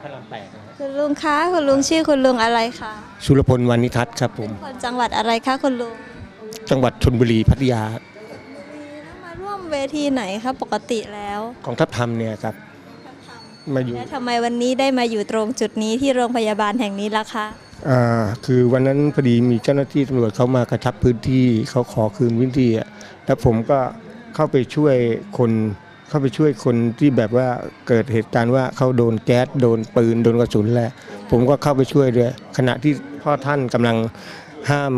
พระรามแปดนะฮะคุณลุงคะคุณลุงชื่อคุณลุงอะไรคะสุรพลวานิทัศน์ครับผม คนจังหวัดอะไรคะคุณลุงจังหวัดชนบุรีพัทยาแล้วมาร่วมเวทีไหนคะปกติแล้วกองทัพธรรมเนี่ยครับ มาอยู่และทำไมวันนี้ได้มาอยู่ตรงจุดนี้ที่โรงพยาบาลแห่งนี้ล่ะคะอ่าคือวันนั้นพอดีมีเจ้าหน้าที่ตำรวจเขามากระชับพื้นที่เขาขอคืนพื้นที่อะแล้วผมก็เข้าไปช่วยคน เข้าไปช่วยคนที่แบบว่าเกิดเหตุการณ์ว่าเขาโดนแก๊สโดนปืนโดนกระสุนแหละผมก็เข้าไปช่วยด้วยขณะที่พ่อท่านกำลังห้าม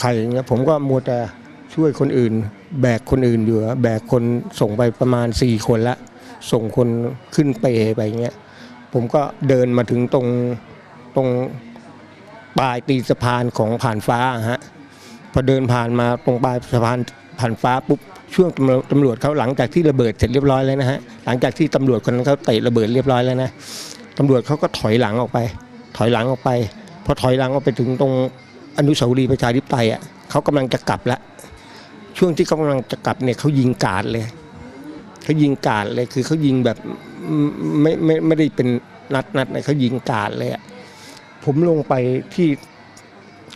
ใครอย่างเงี้ยผมก็มัวแต่ช่วยคนอื่น แบกคนอื่นอยู่แบกคนส่งไปประมาณ 4 คนละ ส่งคนขึ้นเปไปอย่างเงี้ยผมก็เดินมาถึงตรงตรงปลายตีสะพานของผ่านฟ้าฮะพอเดินผ่านมาตรงปลายสะพาน ผ่านฟ้าปุ๊บช่วงตำรวจตำรวจเขาหลังจากที่ระเบิดเสร็จเรียบร้อยแล้วนะฮะหลังจากที่ตำรวจคนนั้นเขาเตะระเบิดเรียบร้อยแล้วนะตำรวจเขาก็ถอยหลังออกไป ถอยหลังออกไปพอถอยหลังออกไปถึงตรงอนุสาวรีย์ประชาธิปไตยอะเขากำลังจะกลับแล้วช่วงที่เขากำลังจะกลับเนี่ยเขายิงกาดเลยเขายิงกาดเลยคือเขายิงแบบไม่ไม่ไม่ได้เป็นนัดนัดนะเขายิงกาดเลยอะผมลงไปที่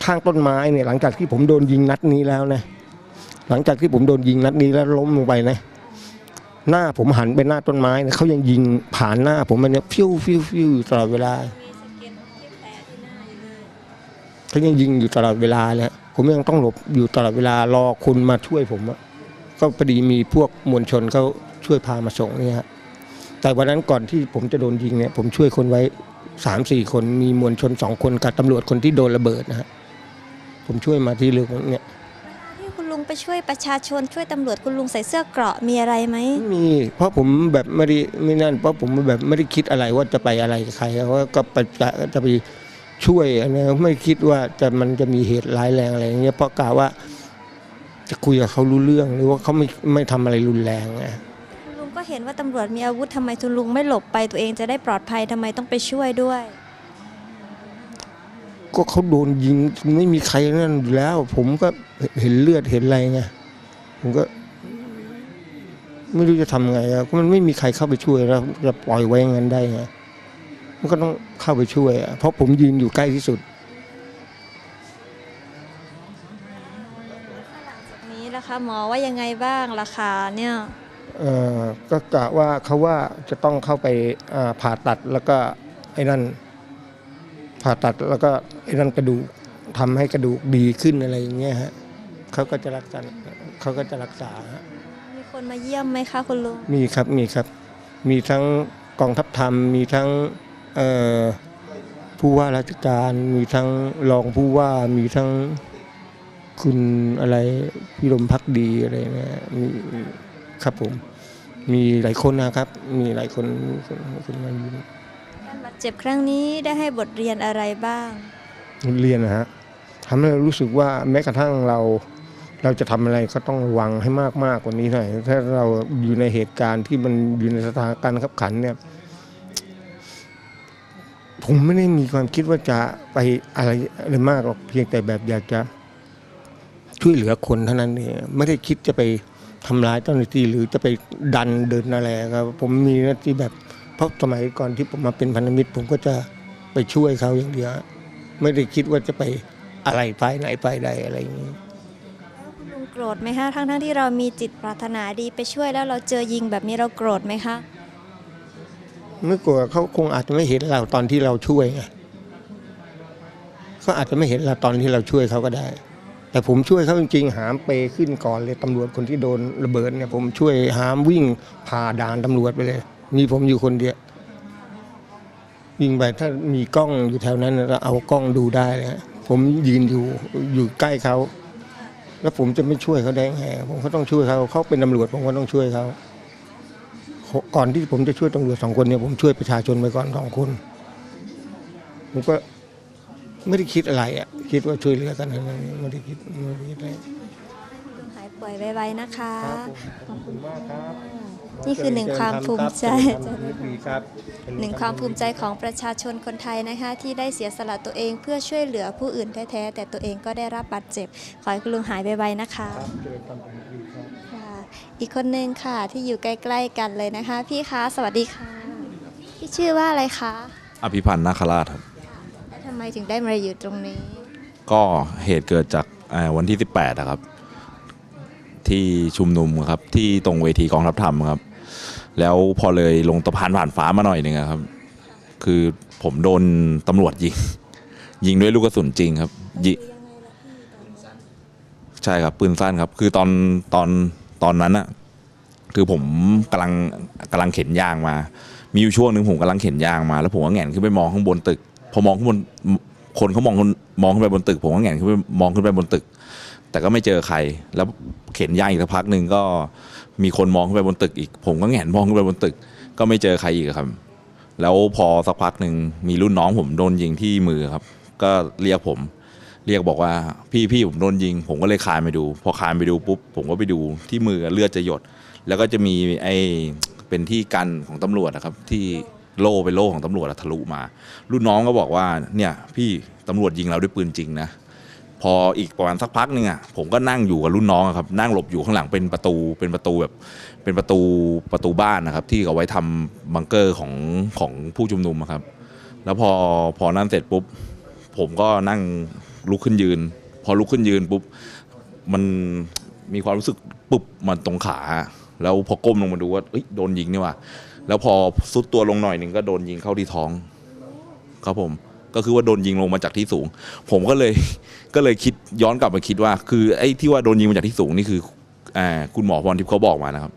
ข้างต้นไม้เนี่ยหลังจากที่ผมโดนยิงนัดนี้แล้วนะ หลังจากที่ผมโดนยิงนัดนี้แล้วล้มลงไปนะหน้าผมหันไปหน้าต้นไม้นะเขายังยิงผ่านหน้า ผมมันเนี่ยฟิวฟิวฟิวอยู่ตลอดเวลาเขายังยิงอยู่ตลอดเวลาเลยผมยังต้องหลบอยู่ตลอดเวลารอคุณมาช่วยผมอะก็พอดีมีพวกมวลชนเขาช่วยพามาส่งเนี่ยฮะแต่วันนั้นก่อนที่ผมจะโดนยิงเนี่ย ผมช่วยคนไว้สามสี่คนมีมวลชนสองคนกับตำรวจคนที่โดนระเบิดนะฮะผมช่วยมาที่เรื่องเนี่ย ไปช่วยประชาชนช่วยตำรวจคุณลุงใส่เสื้อเกราะมีอะไรไหมไม่มี เพราะผมแบบไม่ได้ไม่นั่น เพราะผมแบบไม่ได้คิดอะไรว่าจะไปอะไรกับใครเพราะว่าก็ไปจะจะไปช่วยอันนี้ไม่คิดว่าจะมันจะมีเหตุร้ายแรงอะไรอย่างเงี้ยเพราะกะว่า จะคุยกับเขารู้เรื่องหรือว่าเขาไม่ไม่ทำอะไรรุนแรงไงคุณลุงก็เห็นว่าตำรวจมีอาวุธทำไมคุณลุงไม่หลบไปตัวเองจะได้ปลอดภัยทำไมต้องไปช่วยด้วย ก็เขาโดนยิงไม่มีใครนั่นอยู่แล้ว ผมก็เห็นเลือดเห็นอะไรไงผมก็ ไม่รู้จะทำไงอะก็มันไม่มีใครเข้าไปช่วยแล้วจะปล่อยไว้อย่างนั้นได้ไงมันก็ต้องเข้าไปช่วยอะเพราะผมยืนอยู่ใกล้ที่สุดจากนี้ล่ะคะหมอว่ายังไงบ้างราคาเนี่ย เอ่อก็กะว่าเขาว่าจะต้องเข้าไปอ่าผ่าตัดแล้วก็ไอ้นั่น ผ่าตัดแล้วก็ไอ้นั่นกระดูกทำให้กระดูกดีขึ้นอะไรอย่างเงี้ยฮะเขาก็จะรักษาเขาก็จะรักษาฮะมีคนมาเยี่ยมไหมคะคุณลุงมีครับมีครับ มีทั้งกองทัพธรรม มีทั้งเอ่อผู้ว่าราชการ มีทั้งรองผู้ว่ามีทั้งคุณอะไรพิรมพักดีอะไรนะมีครับผม มีหลายคนนะครับ มีหลายคนคนคนมาอยู่การบาด เจ็บครั้งนี้ได้ให้บทเรียนอะไรบ้างเรียนนะฮะทำให้เรารู้สึกว่าแม้กระทั่งเรา เราจะทำอะไรก็ต้องระวังให้มากมากกว่านี้หน่อยถ้าเราอยู่ในเหตุการณ์ที่มันอยู่ในสถานการณ์ขับขันเนี่ยผมไม่ได้มีความคิดว่าจะไปอะไรอะไรมากหรอกเพียงแต่แบบอยากจะช่วยเหลือคนเท่านั้นเองไม่ได้คิดจะไปทำร้ายเจ้าหน้าที่หรือจะไปดันเดินอะไรครับ ผมมีหน้าที่แบบ เพราะสมัยก่อนที่ผมมาเป็นพันธมิตร ผมก็จะไปช่วยเขาอย่างเดียวไม่ได้คิดว่าจะไปอะไรฝ่ายไหนฝ่ายใดอะไรอย่างนี้แล้วคุณลุงโกรธไหมคะทั้งทั้งๆที่เรามีจิตปรารถนาดีไปช่วยแล้วเราเจอยิงแบบนี้เราโกรธไหมคะไม่กลัวเขาคงอาจจะไม่เห็นเราตอนที่เราช่วยไงเขาอาจจะไม่เห็นเราตอนที่เราช่วยเขาก็ได้ แต่ผมช่วยเขาจริงๆ หามเปขึ้นก่อนเลยตำรวจคนที่โดนระเบิดเนี่ยผมช่วยหามวิ่งผ่าด่านตำรวจไปเลย มีผมอยู่คนเดียววิ่งไปถ้ามีกล้องอยู่แถวนั้นเราเอากล้องดูได้เลยฮะผมยืนอยู่อยู่ใกล้เขา แล้วผมจะไม่ช่วยเขาได้ไงผมก็ต้องช่วยเขาเขาเป็นตำรวจผมก็ต้องช่วยเขาก่อนที่ผมจะช่วยตำรวจสองคนเนี่ยผมช่วยประชาชนไปก่อนสองคนผมก็ไม่ได้คิดอะไรอะ คิดว่าช่วยเหลือกันอะไรไม่ได้คิดไม่ได้คิดอะไรลุงหายป่วยไวๆนะคะครับผมขอบคุณมากครับ นี่คือหนึ่งความภูมิใจดีครับหนึ่งความภูมิใจของประชาชนคนไทยนะคะที่ได้เสียสละตัวเองเพื่อช่วยเหลือผู้อื่นแท้ๆแต่ตัวเองก็ได้รับบาดเจ็บ ขอให้คุณลุงหายไวๆนะคะครับเจริญความดีครับค่ะอีกคนนึงค่ะที่อยู่ใกล้ๆกันเลยนะคะ พี่คะสวัสดีค่ะพี่ชื่อว่าอะไรคะอภิพันธ์นาคราชครับแล้วทำไมถึงได้มาอยู่ตรงนี้ ก็เหตุเกิดจากเอ่อวันที่ 18นะครับ ที่ชุมนุมครับที่ตรงเวทีกองทัพธรรมครับ แล้วพอเลยลงตะพานผ่านฟ้ามาหน่อยหนึ่งอะครับ คือผมโดนตำรวจยิง ยิงด้วยลูกกระสุนจริงครับยิงใช่ครับปืนสั้นครับ คือตอนตอนตอนนั้นอะคือผมกำลังกำลังเข็นยางมา มีอยู่ช่วงหนึ่งผมกำลังเข็นยางมา แล้วผมก็แหงนขึ้นไปมองข้างบนตึก พอมองข้างบนคนเขามองมองขึ้นไปบนตึก ผมก็แหงนขึ้นไปมองขึ้นไปบนตึก แต่ก็ไม่เจอใคร แล้วเข็นยางอีกสักพักหนึ่งก็มีคนมองขึ้นไปบนตึกอีก ผมก็แหงนมองขึ้นไปบนตึก ก็ไม่เจอใครอีกครับ แล้วพอสักพักหนึ่งมีรุ่นน้องผมโดนยิงที่มือครับ ก็เรียกผม เรียกบอกว่าพี่พี่ผมโดนยิง ผมก็เลยคานไปดู พอคานไปดูปุ๊บผมก็ไปดูที่มือเลือดจะหยด แล้วก็จะมีไอ้เป็นที่กันของตำรวจนะครับ ที่โล่เป็นโล่ของตำรวจทะลุมา รุ่นน้องก็บอกว่าเนี่ยพี่ตำรวจยิงเราด้วยปืนจริงนะ พออีกประมาณสักพักหนึงอะผมก็นั่งอยู่กับรุ่นน้องครับนั่งหลบอยู่ข้างหลังเป็นประตูเป็นประตูแบบเป็นประตูประตูบ้านนะครับ ที่เอาไว้ทำบังเกอร์ของของผู้ชุมนุมครับ แล้วพอพอนั่นเสร็จปุ๊บ ผมก็นั่งลุกขึ้นยืน พอลุกขึ้นยืนปุ๊บมันมีความรู้สึกปุ๊บมันตรงขา แล้วพอก้มลงมาดูว่าเอ้ยโดนยิงนี่ว่ะแล้วพอซุดตัวลงหน่อยหนึ่งก็โดนยิงเข้าที่ท้อง ครับผม ก็คือว่าโดนยิงลงมาจากที่สูง ผมก็เลยก็เลยคิดย้อนกลับมาคิดว่า คือไอ้ที่ว่าโดนยิงมาจากที่สูงนี่คืออ่าคุณหมอพรทิพย์เขาบอกมานะครับ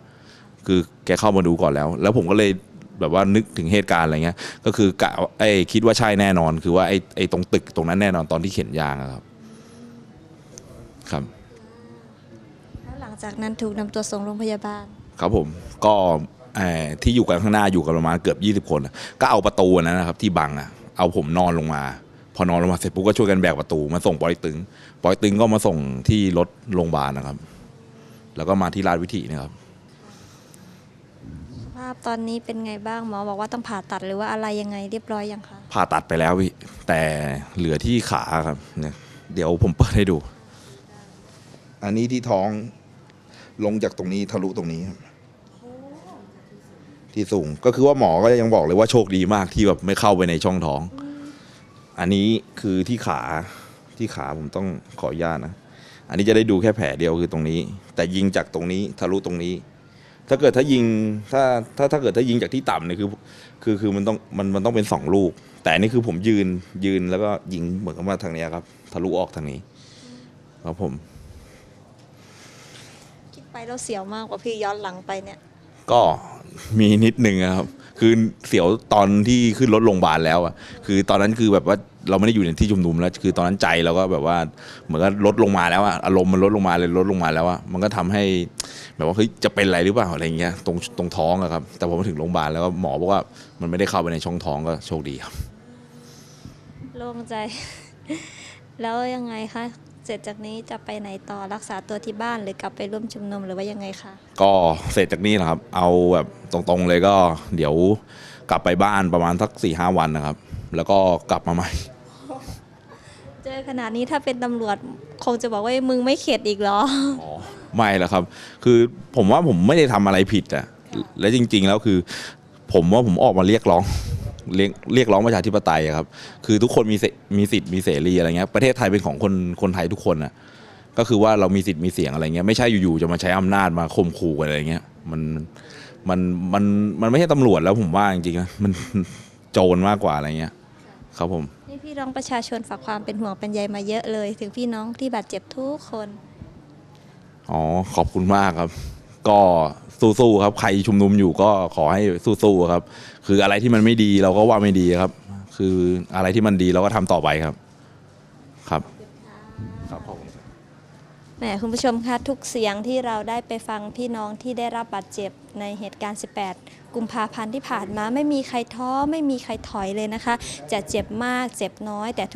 คือแกเข้ามาดูก่อนแล้ว แล้วผมก็เลยแบบว่านึกถึงเหตุการณ์อะไรเงี้ย ก็คือกะไอ้คิดว่าใช่แน่นอน คือว่าไอ้ไอ้ตรงตึกตรงนั้นแน่นอนตอนที่เข็นยางอะครับ ครับ แล้วหลังจากนั้นถูกนำตัวส่งโรงพยาบาล ครับผมก็เอ่อที่อยู่กันข้างหน้าอยู่กันประมาณเกือบ 20 คนอะก็เอาประตูอันนั้นนะครับ ที่บังอะ เอาผมนอนลงมา พอนอนลงมาเสร็จปุ๊บก็ช่วยกันแบกประตูมาส่งปอยตึงปอยตึงก็มาส่งที่รถโรงพยาบาลนะครับ แล้วก็มาที่ราชวิถีนะครับ สภาพตอนนี้เป็นไงบ้างหมอบอกว่าต้องผ่าตัดหรือว่าอะไรยังไงเรียบร้อยยังคะผ่าตัดไปแล้วพี่แต่เหลือที่ขาครับเนี่ยเดี๋ยวผมเปิดให้ดู อันนี้ที่ท้องลงจากตรงนี้ทะลุตรงนี้ครับ ที่สูง ก็คือว่าหมอก็ยังบอกเลยว่าโชคดีมากที่แบบไม่เข้าไปในช่องท้อง อันนี้คือที่ขาที่ขาผมต้องขออนุญาตนะ อันนี้จะได้ดูแค่แผลเดียวคือตรงนี้ แต่ยิงจากตรงนี้ทะลุตรงนี้ ถ้าเกิดถ้ายิงถ้าถ้าถ้าเกิดถ้ายิงจากที่ต่ำเนี่ยคือคือคือมันต้องมันมันต้องเป็นสองลูก แต่อันนี่คือผมยืนยืนแล้วก็ยิงเหมือนกับว่าทางเนี้ยครับ ทะลุออกทางนี้ครับผม คิดไปแล้วเสียวมากกว่าพี่ย้อนหลังไปเนี่ย ก็ มีนิดนึงครับ คือเสียวตอนที่ขึ้นรถโรงพยาบาลแล้วอะคือตอนนั้นคือแบบว่าเราไม่ได้อยู่ในที่ชุมนุมแล้ว คือตอนนั้นใจเราก็แบบว่าเหมือนกับลดลงมาแล้วอะอารมณ์มันลดลงมาเลยลดลงมาแล้วอะมันก็ทำให้ แบบว่าเฮ้ยจะเป็นอะไรหรือเปล่าอะไรเงี้ยตรงตรงท้องอะครับ แต่พอมาถึงโรงพยาบาลแล้วก็หมอบอกว่ามันไม่ได้เข้าไปในช่องท้องก็โชคดีครับ โล่งใจ แล้วยังไงคะ เสร็จจากนี้จะไปไหนต่อรักษาตัวที่บ้านหรือกลับไปร่วมชุมนุมหรือว่ายังไงคะก็เสร็จจากนี้นะครับ เอาแบบตรงๆเลยก็ เดี๋ยวกลับไปบ้านประมาณสักสี่ห้าวันนะครับ แล้วก็กลับมาใหม่ เจอขนาดนี้ถ้าเป็นตำรวจคงจะบอกว่ามึงไม่เข็ดอีกเหรออ๋อไม่แล้วครับ คือผมว่าผมไม่ได้ทำอะไรผิดอะและจริง ๆ แล้วคือ ผมว่าผมออกมาเรียกร้อง เรียกเรียกร้องประชาธิปไตยอะครับ คือทุกคนมีเสมีสิทธิ์มีเสรีอะไรเงี้ยประเทศไทยเป็นของคนคนไทยทุกคนอะก็คือว่าเรามีสิทธิ์มีเสียงอะไรเงี้ยไม่ใช่อยู่ๆจะมาใช้อำนาจมาข่มขู่กันอะไรเงี้ยมันมันมันมันไม่ใช่ตำรวจแล้วผมว่าจริงๆนะมันโจรมากกว่าอะไรเงี้ยครับผมนี่พี่น้องประชาชนฝากความเป็นห่วงเป็นใยมาเยอะเลย ถึงพี่น้องที่บาดเจ็บทุกคน อ๋อขอบคุณมากครับ ก็ สู้ๆครับ ใครชุมนุมอยู่ก็ขอให้สู้ๆครับ คืออะไรที่มันไม่ดีเราก็ว่าไม่ดีครับ คืออะไรที่มันดีเราก็ทำต่อไปครับ ครับ ครับขอบแหมคุณผู้ชมคะทุกเสียงที่เราได้ไปฟังพี่น้องที่ได้รับบาดเจ็บในเหตุการณ์ 18 กุมภาพันธ์ที่ผ่านมาไม่มีใครท้อไม่มีใครถอยเลยนะคะ จะเจ็บมากเจ็บน้อยแต่ทุก